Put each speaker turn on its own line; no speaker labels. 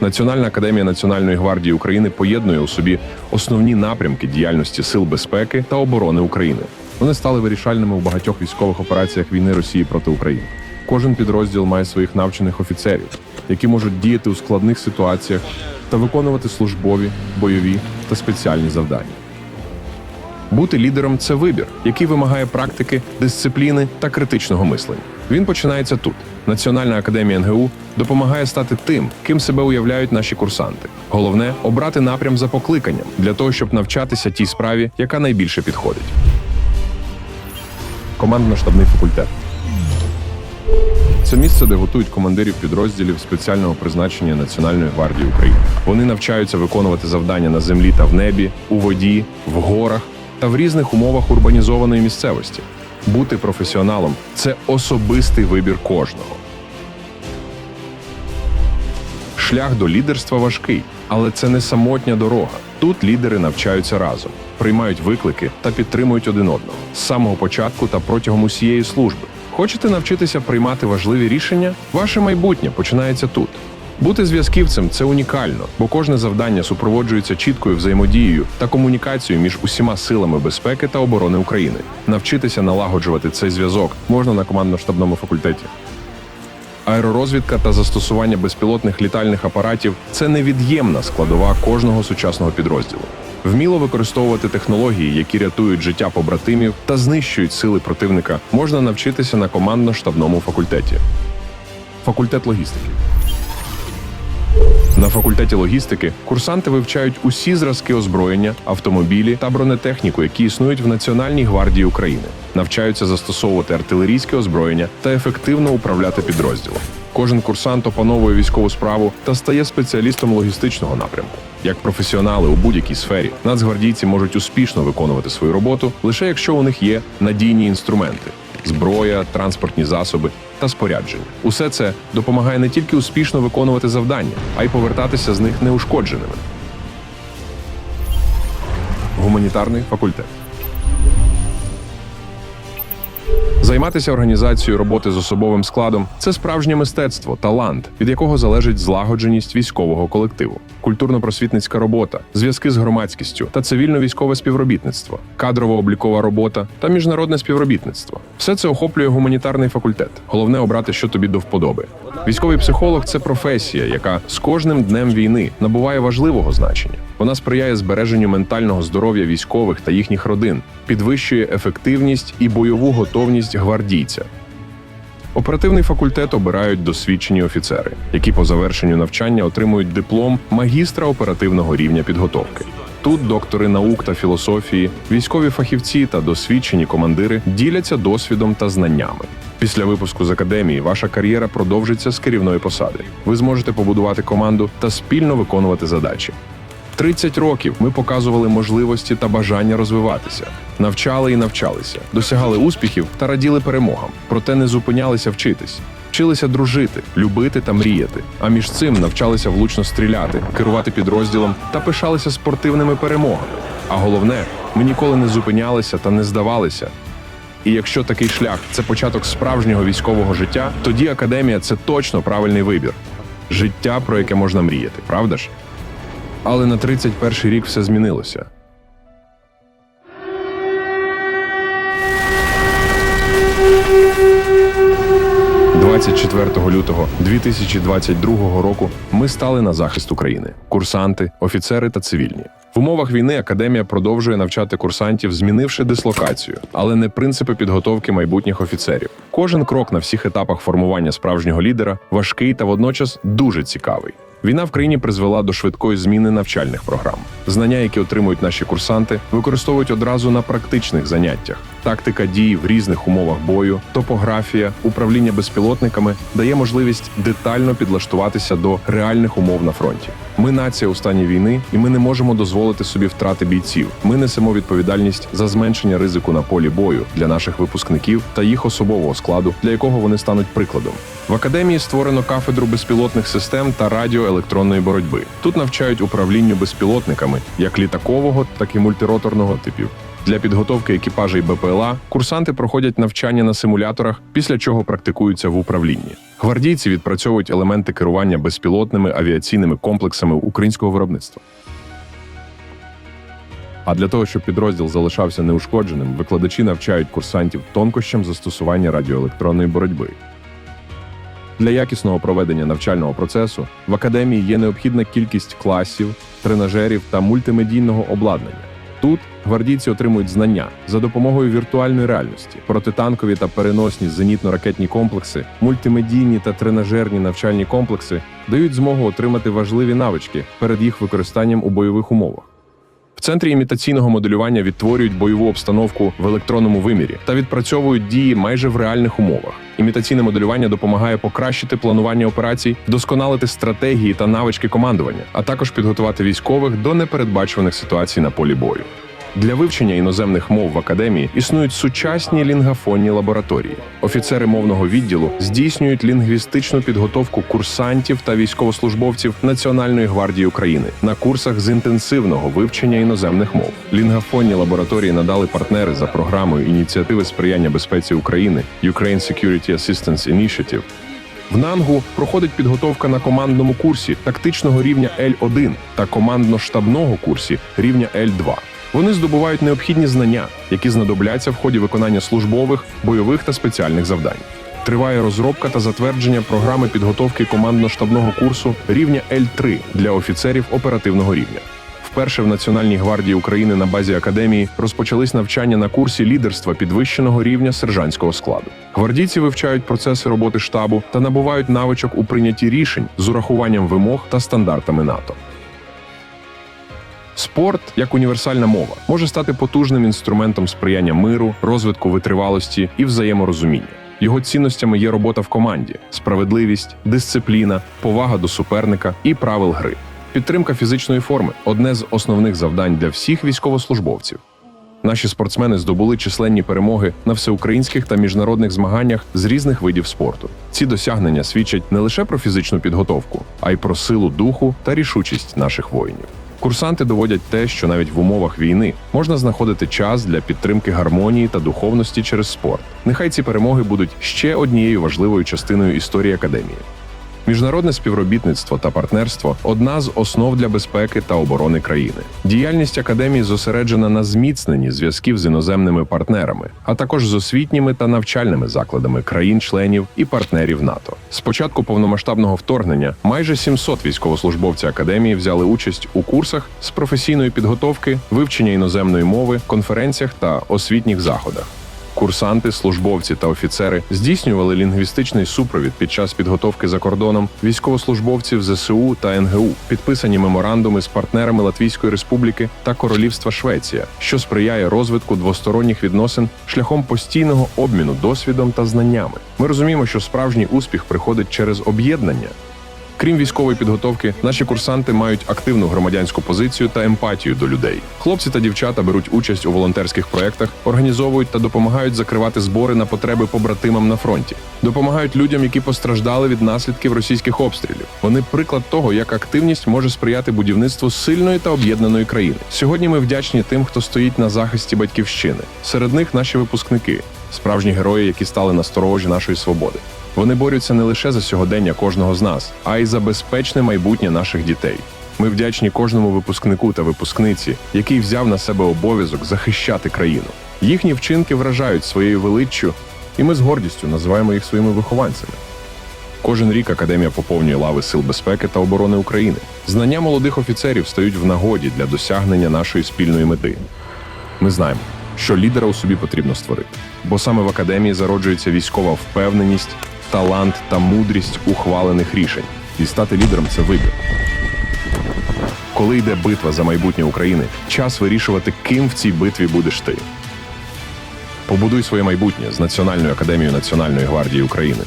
Національна академія Національної гвардії України поєднує у собі основні напрямки діяльності сил безпеки та оборони України. Вони стали вирішальними у багатьох військових операціях війни Росії проти України. Кожен підрозділ має своїх навчених офіцерів, які можуть діяти у складних ситуаціях та виконувати службові, бойові та спеціальні завдання. Бути лідером це вибір, який вимагає практики, дисципліни та критичного мислення. Він починається тут. Національна академія НГУ допомагає стати тим, ким себе уявляють наші курсанти. Головне обрати напрям за покликанням для того, щоб навчатися тій справі, яка найбільше підходить. Командно-штабний факультет. Це місце, де готують командирів підрозділів спеціального призначення Національної гвардії України. Вони навчаються виконувати завдання на землі та в небі, у воді, в горах та в різних умовах урбанізованої місцевості. Бути професіоналом це особистий вибір кожного. Шлях до лідерства важкий, але це не самотня дорога. Тут лідери навчаються разом, приймають виклики та підтримують один одного з самого початку та протягом усієї служби. Хочете навчитися приймати важливі рішення? Ваше майбутнє починається тут. Бути зв'язківцем це унікально, бо кожне завдання супроводжується чіткою взаємодією та комунікацією між усіма силами безпеки та оборони України. Навчитися налагоджувати цей зв'язок можна на командно-штабному факультеті. Аеророзвідка та застосування безпілотних літальних апаратів це невід'ємна складова кожного сучасного підрозділу. Вміло використовувати технології, які рятують життя побратимів та знищують сили противника, можна навчитися на командно-штабному факультеті. Факультет логістики. На факультеті логістики курсанти вивчають усі зразки озброєння, автомобілі та бронетехніку, які існують в Національній гвардії України, навчаються застосовувати артилерійське озброєння та ефективно управляти підрозділом. Кожен курсант опановує військову справу та стає спеціалістом логістичного напрямку. Як професіонали у будь-якій сфері, нацгвардійці можуть успішно виконувати свою роботу лише якщо у них є надійні інструменти зброя, транспортні засоби та спорядження. Усе це допомагає не тільки успішно виконувати завдання, а й повертатися з них неушкодженими. Гуманітарний факультет. Займатися організацією роботи з особовим складом це справжнє мистецтво, талант, від якого залежить злагодженість військового колективу, культурно-просвітницька робота, зв'язки з громадськістю та цивільно-військове співробітництво, кадрово-облікова робота та міжнародне співробітництво. Все це охоплює гуманітарний факультет. Головне обрати, що тобі до вподоби. Військовий психолог це професія, яка з кожним днем війни набуває важливого значення. Вона сприяє збереженню ментального здоров'я військових та їхніх родин, підвищує ефективність і бойову готовність гвардійця. Оперативний факультет обирають досвідчені офіцери, які по завершенню навчання отримують диплом магістра оперативного рівня підготовки. Тут доктори наук та філософії, військові фахівці та досвідчені командири діляться досвідом та знаннями. Після випуску з академії ваша кар'єра продовжиться з керівної посади. Ви зможете побудувати команду та спільно виконувати задачі. 30 років ми показували можливості та бажання розвиватися, навчали і навчалися, досягали успіхів та раділи перемогам, проте не зупинялися вчитись. Вчилися дружити, любити та мріяти. А між цим навчалися влучно стріляти, керувати підрозділом та пишалися спортивними перемогами. А головне, ми ніколи не зупинялися та не здавалися. І якщо такий шлях це початок справжнього військового життя, тоді академія це точно правильний вибір. Життя, про яке можна мріяти, правда ж? Але на 31 рік все змінилося. «24 лютого 2022 року ми стали на захист України: курсанти, офіцери та цивільні. В умовах війни академія продовжує навчати курсантів, змінивши дислокацію, але не принципи підготовки майбутніх офіцерів. Кожен крок на всіх етапах формування справжнього лідера важкий та водночас дуже цікавий. Війна в країні призвела до швидкої зміни навчальних програм. Знання, які отримують наші курсанти, використовують одразу на практичних заняттях. Тактика дій в різних умовах бою, топографія, управління безпілотниками дає можливість детально підлаштуватися до реальних умов на фронті. Ми нація у стані війни, і ми не можемо дозволити собі втрати бійців. Ми несемо відповідальність за зменшення ризику на полі бою для наших випускників та їх особового складу, для якого вони стануть прикладом. В академії створено кафедру безпілотних систем та радіоелектронної боротьби. Тут навчають управлінню безпілотниками як літакового, так і мультироторного типів. Для підготовки екіпажей БПЛА курсанти проходять навчання на симуляторах, після чого практикуються в управлінні. Гвардійці відпрацьовують елементи керування безпілотними авіаційними комплексами українського виробництва. А для того, щоб підрозділ залишався неушкодженим, викладачі навчають курсантів тонкощам застосування радіоелектронної боротьби. Для якісного проведення навчального процесу в академії є необхідна кількість класів, тренажерів та мультимедійного обладнання. Тут гвардійці отримують знання за допомогою віртуальної реальності, протитанкові та переносні зенітно-ракетні комплекси, мультимедійні та тренажерні навчальні комплекси дають змогу отримати важливі навички перед їх використанням у бойових умовах. В центрі імітаційного моделювання відтворюють бойову обстановку в електронному вимірі та відпрацьовують дії майже в реальних умовах. Імітаційне моделювання допомагає покращити планування операцій, вдосконалити стратегії та навички командування, а також підготувати військових до непередбачуваних ситуацій на полі бою. Для вивчення іноземних мов в академії існують сучасні лінгафонні лабораторії. Офіцери мовного відділу здійснюють лінгвістичну підготовку курсантів та військовослужбовців Національної гвардії України на курсах з інтенсивного вивчення іноземних мов. Лінгафонні лабораторії надали партнери за програмою ініціативи сприяння безпеці України Ukraine Security Assistance Initiative в Нангу проходить підготовка на командному курсі тактичного рівня L1 та командно-штабного курсі рівня L2. Вони здобувають необхідні знання, які знадобляться в ході виконання службових, бойових та спеціальних завдань. Триває розробка та затвердження програми підготовки командно-штабного курсу рівня L3 для офіцерів оперативного рівня. Вперше в Національній гвардії України на базі академії розпочались навчання на курсі лідерства підвищеного рівня сержантського складу. Гвардійці вивчають процеси роботи штабу та набувають навичок у прийнятті рішень з урахуванням вимог та стандартами НАТО. Спорт, як універсальна мова, може стати потужним інструментом сприяння миру, розвитку витривалості і взаєморозуміння. Його цінностями є робота в команді, справедливість, дисципліна, повага до суперника і правил гри. Підтримка фізичної форми одне з основних завдань для всіх військовослужбовців. Наші спортсмени здобули численні перемоги на всеукраїнських та міжнародних змаганнях з різних видів спорту. Ці досягнення свідчать не лише про фізичну підготовку, а й про силу духу та рішучість наших воїнів. Курсанти доводять те, що навіть в умовах війни можна знаходити час для підтримки гармонії та духовності через спорт. Нехай ці перемоги будуть ще однією важливою частиною історії академії. Міжнародне співробітництво та партнерство одна з основ для безпеки та оборони країни. Діяльність академії зосереджена на зміцненні зв'язків з іноземними партнерами, а також з освітніми та навчальними закладами країн-членів і партнерів НАТО. З початку повномасштабного вторгнення майже 700 військовослужбовців академії взяли участь у курсах з професійної підготовки, вивчення іноземної мови, конференціях та освітніх заходах. Курсанти, службовці та офіцери здійснювали лінгвістичний супровід під час підготовки за кордоном військовослужбовців ЗСУ та НГУ, підписані меморандуми з партнерами Латвійської Республіки та Королівства Швеція, що сприяє розвитку двосторонніх відносин шляхом постійного обміну досвідом та знаннями. Ми розуміємо, що справжній успіх приходить через об'єднання. Крім військової підготовки, наші курсанти мають активну громадянську позицію та емпатію до людей. Хлопці та дівчата беруть участь у волонтерських проєктах, організовують та допомагають закривати збори на потреби побратимам на фронті, допомагають людям, які постраждали від наслідків російських обстрілів. Вони приклад того, як активність може сприяти будівництву сильної та об'єднаної країни. Сьогодні ми вдячні тим, хто стоїть на захисті батьківщини. Серед них наші випускники, справжні герої, які стали на сторожі нашої свободи. Вони борються не лише за сьогодення кожного з нас, а й за безпечне майбутнє наших дітей. Ми вдячні кожному випускнику та випускниці, який взяв на себе обов'язок захищати країну. Їхні вчинки вражають своєю величчю, і ми з гордістю називаємо їх своїми вихованцями. Кожен рік академія поповнює лави сил безпеки та оборони України. Знання молодих офіцерів стають в нагоді для досягнення нашої спільної мети. Ми знаємо, що лідера у собі потрібно створити, бо саме в академії зароджується військова впевненість, талант та мудрість ухвалених рішень. І стати лідером це вибір. Коли йде битва за майбутнє України, час вирішувати, ким в цій битві будеш ти. Побудуй своє майбутнє з Національною академією Національної гвардії України.